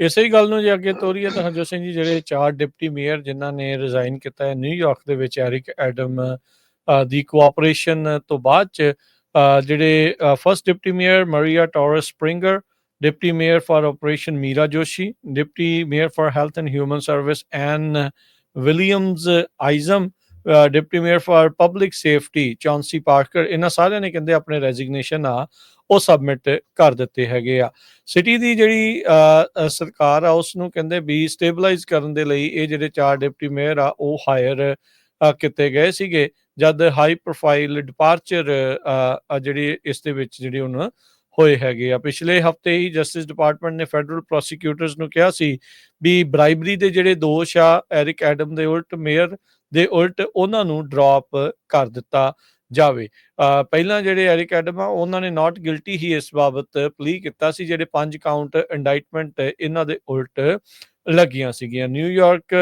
ਇਸੇ ਹੀ ਗੱਲ ਨੂੰ ਜੇ ਅੱਗੇ ਤੋਰੀਏ ਤਾਂ ਹਰਜੋਤ ਸਿੰਘ ਜੀ ਜਿਹੜੇ ਚਾਰ ਡਿਪਟੀ ਮੇਅਰ ਜਿਨ੍ਹਾਂ ਨੇ ਰਿਜ਼ਾਈਨ ਕੀਤਾ ਹੈ ਨਿਊਯਾਰਕ ਦੇ ਵਿੱਚ ਐਰਿਕ ਐਡਮ ਦੀ ਕੋਆਪਰੇਸ਼ਨ ਤੋਂ ਬਾਅਦ ਚ ਜਿਹੜੇ first deputy mayor Maria Torres Springer deputy mayor for operation Meera Joshi, deputy mayor for health and human service Ann Williams Isom deputy mayor for public safety, Chauncey Parker, ਇਹਨਾਂ ਸਾਰਿਆਂ ਨੇ ਕਹਿੰਦੇ ਆਪਣੇ resignation ਆ, ਉਹ ਸਬਮਿਟ ਕਰ ਦਿੱਤੇ ਹੈਗੇ ਆ। ਸਿਟੀ ਦੀ ਜਿਹੜੀ ਸਰਕਾਰ ਆ ਉਸ ਨੂੰ ਕਹਿੰਦੇ ਵੀ ਸਟੇਬਲਾਈਜ਼ ਕਰਨ ਦੇ ਲਈ ਇਹ ਜਿਹੜੇ ਚਾਰ ਡਿਪਟੀ ਮੇਅਰ ਆ, ਉਹ ਹਾਇਰ ਕੀਤੇ ਗਏ ਸੀਗੇ। ਜਦ ਹਾਈ ਪ੍ਰੋਫਾਈਲ ਡਿਪਾਰਚਰ ਜਿਹੜੀ ਇਸ ਦੇ ਵਿੱਚ ਜਿਹੜੀ ਹੁਣ ਹੋਏ ਹੈਗੇ ਆ। ਪਿਛਲੇ ਹਫ਼ਤੇ ਹੀ ਜਸਟਿਸ ਡਿਪਾਰਟਮੈਂਟ ਨੇ ਫੈਡਰਲ ਪ੍ਰੋਸੀਕਿਊਟਰਸ ਨੂੰ ਕਿਹਾ ਸੀ ਵੀ ਬ੍ਰਾਈਬਰੀ ਦੇ ਜਿਹੜੇ ਦੋਸ਼ ਆ ਐਰਿਕ ਐਡਮ ਦੇ ਉਲਟ ਮੇਅਰ ਦੇ ਉਲਟ ਉਹਨਾਂ ਨੂੰ ਡ੍ਰੌਪ ਕਰ ਦਿੱਤਾ ਜਾਵੇ। ਪਹਿਲਾਂ ਜਿਹੜੇ ਐਰਿਕ ਐਡਮ ਆ, ਉਹਨਾਂ ਨੇ ਨਾਟ ਗਿਲਟੀ ਹੀ ਇਸ ਬਾਬਤ ਪਲੀ ਕੀਤਾ ਸੀ, ਜਿਹੜੇ ਪੰਜ ਕਾਊਂਟ ਇੰਡਾਈਟਮੈਂਟ ਇਹਨਾਂ ਦੇ ਉਲਟ ਲੱਗੀਆਂ ਸੀਗੀਆਂ। ਨਿਊਯਾਰਕ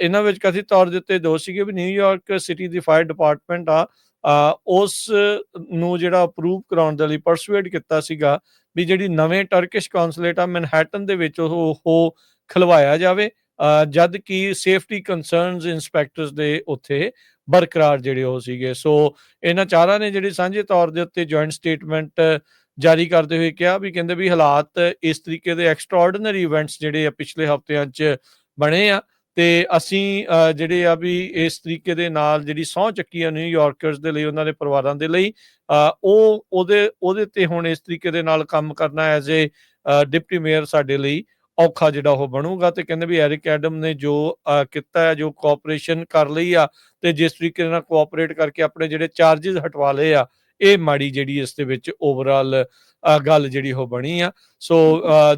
ਇਹਨਾਂ ਵਿੱਚ ਕਥਿਤ ਤੌਰ ਦੇ ਉੱਤੇ ਦੋਸ਼ ਸੀਗੇ ਵੀ ਨਿਊਯਾਰਕ ਸਿਟੀ ਦੀ ਫਾਇਰ ਡਿਪਾਰਟਮੈਂਟ ਆ ਉਸ ਨੂੰ ਜਿਹੜਾ ਅਪਰੂਵ ਕਰਾਉਣ ਦੇ ਲਈ ਪਰਸੂਏਡ ਕੀਤਾ ਸੀਗਾ ਵੀ ਜਿਹੜੀ ਨਵੇਂ ਟਰਕਿਸ਼ ਕੌਂਸੂਲੇਟ ਆ ਮੈਨਹੈਟਨ ਦੇ ਵਿੱਚ ਉਹ ਉਹ ਖਲਵਾਇਆ ਜਾਵੇ। ਅ, ਜਦ ਕਿ ਸੇਫਟੀ ਕੰਸਰਨਸ ਇਨਸਪੈਕਟਰਸ ਦੇ ਉੱਥੇ ਬਰਕਰਾਰ ਜਿਹੜੇ ਉਹ ਸੀਗੇ। ਸੋ ਇਹਨਾਂ ਚਾਰਾਂ ਨੇ ਜਿਹੜੀ ਸਾਂਝੇ ਤੌਰ ਦੇ ਉੱਤੇ ਜੁਆਇੰਟ ਸਟੇਟਮੈਂਟ ਜਾਰੀ ਕਰਦੇ ਹੋਏ ਕਿਹਾ ਵੀ ਕਹਿੰਦੇ ਵੀ ਹਾਲਾਤ ਇਸ ਤਰੀਕੇ ਦੇ ਐਕਸਟਰਾਆਰਡੀਨਰੀ ਇਵੈਂਟਸ ਜਿਹੜੇ ਆ ਪਿਛਲੇ ਹਫ਼ਤਿਆਂ 'ਚ ਬਣੇ ਆ। ਤੇ ਅਸੀਂ ਜਿਹੜੇ ਆ ਵੀ ਇਸ ਤਰੀਕੇ ਦੇ ਨਾਲ ਜਿਹੜੀ ਸਹੁੰ ਚੱਕੀ ਆ ਨਿਊਯਾਰਕਰਸ ਦੇ ਲਈ, ਉਹਨਾਂ ਦੇ ਪਰਿਵਾਰਾਂ ਦੇ ਲਈ ਉਹ, ਉਹਦੇ ਉਹਦੇ ਤੇ ਹੁਣ ਇਸ ਤਰੀਕੇ ਦੇ ਨਾਲ ਕੰਮ ਕਰਨਾ ਐਜ਼ ਏ ਡਿਪਟੀ ਮੇਅਰ ਸਾਡੇ ਲਈ ਔਖਾ ਜਿਹੜਾ ਉਹ ਬਣੂਗਾ ਤੇ ਕਹਿੰਦੇ ਵੀ ਐਰਿਕ ਐਡਮ ਨੇ ਜੋ ਕੀਤਾ ਹੈ, ਜੋ ਕੋਆਪਰੇਸ਼ਨ ਕਰ ਲਈ ਆ ਤੇ ਜਿਸ ਤਰੀਕੇ ਨਾਲ ਕੋਆਪਰੇਟ ਕਰਕੇ ਆਪਣੇ ਜਿਹੜੇ ਚਾਰजेस ਹਟਵਾ ਲਏ ਆ ਇਹ ਮਾੜੀ ਜਿਹੜੀ ਇਸ ਦੇ ਵਿੱਚ ਓਵਰਆਲ ਗੱਲ ਜਿਹੜੀ ਉਹ ਬਣੀ ਆ। ਸੋ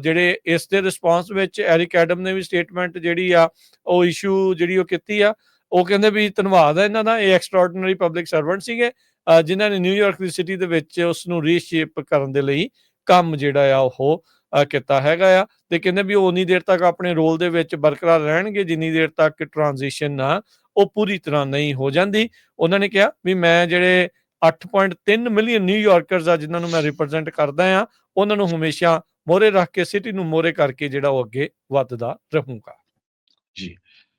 ਜਿਹੜੇ ਇਸ ਦੇ ਰਿਸਪਾਂਸ ਵਿੱਚ ਐਰਿਕ ਐਡਮ ਨੇ ਵੀ ਸਟੇਟਮੈਂਟ ਜਿਹੜੀ ਆ ਉਹ ਇਸ਼ੂ ਜਿਹੜੀ ਉਹ ਕੀਤੀ ਆ ਉਹ ਕਹਿੰਦੇ ਵੀ ਧੰਨਵਾਦ ਆ ਇਹਨਾਂ ਦਾ ਇਹ ਐਕਸਟਰਾਆਰਡੀਨਰੀ ਪਬਲਿਕ ਸਰਵੈਂਟ ਸੀਗੇ ਅ, ਜਿਨ੍ਹਾਂ ਨੇ ਨਿਊਯਾਰਕ ਦੀ ਸਿਟੀ ਦੇ ਵਿੱਚ ਉਸ ਨੂੰ ਰੀਸ਼ੇਪ ਕਰਨ ਦੇ ਲਈ ਕੰਮ ਜਿਹੜਾ ਆ ਉਹ ਕੀਤਾ ਹੈਗਾ ਆ। ਤੇ ਕਹਿੰਦੇ ਵੀ ਉਹ ਉਨੀ ਦੇਰ ਤੱਕ ਆਪਣੇ ਰੋਲ ਦੇ ਵਿੱਚ ਬਰਕਰਾਰ ਰਹਿਣਗੇ ਜਿੰਨੀ ਦੇਰ ਤੱਕ ਟ੍ਰਾਂਜੀਸ਼ਨ ਆ ਉਹ ਪੂਰੀ ਤਰ੍ਹਾਂ ਨਹੀਂ ਹੋ ਜਾਂਦੀ। ਉਹਨਾਂ ਨੇ ਕਿਹਾ ਵੀ ਮੈਂ ਜਿਹੜੇ 8.3 ਮਿਲੀਅਨ ਨਿਊਯਾਰਕਰਸ ਆ, ਜਿਨ੍ਹਾਂ ਨੂੰ ਮੈਂ ਰਿਪਰੈਜ਼ੈਂਟ ਕਰਦਾ ਆ, ਉਹਨਾਂ ਨੂੰ ਹਮੇਸ਼ਾ ਮੋਰੇ ਰੱਖ ਕੇ ਸਿਟੀ ਨੂੰ ਮੋਰੇ ਕਰਕੇ ਜਿਹੜਾ ਉਹ ਅੱਗੇ ਵੱਧਦਾ ਰਹੂਗਾ। ਜੀ।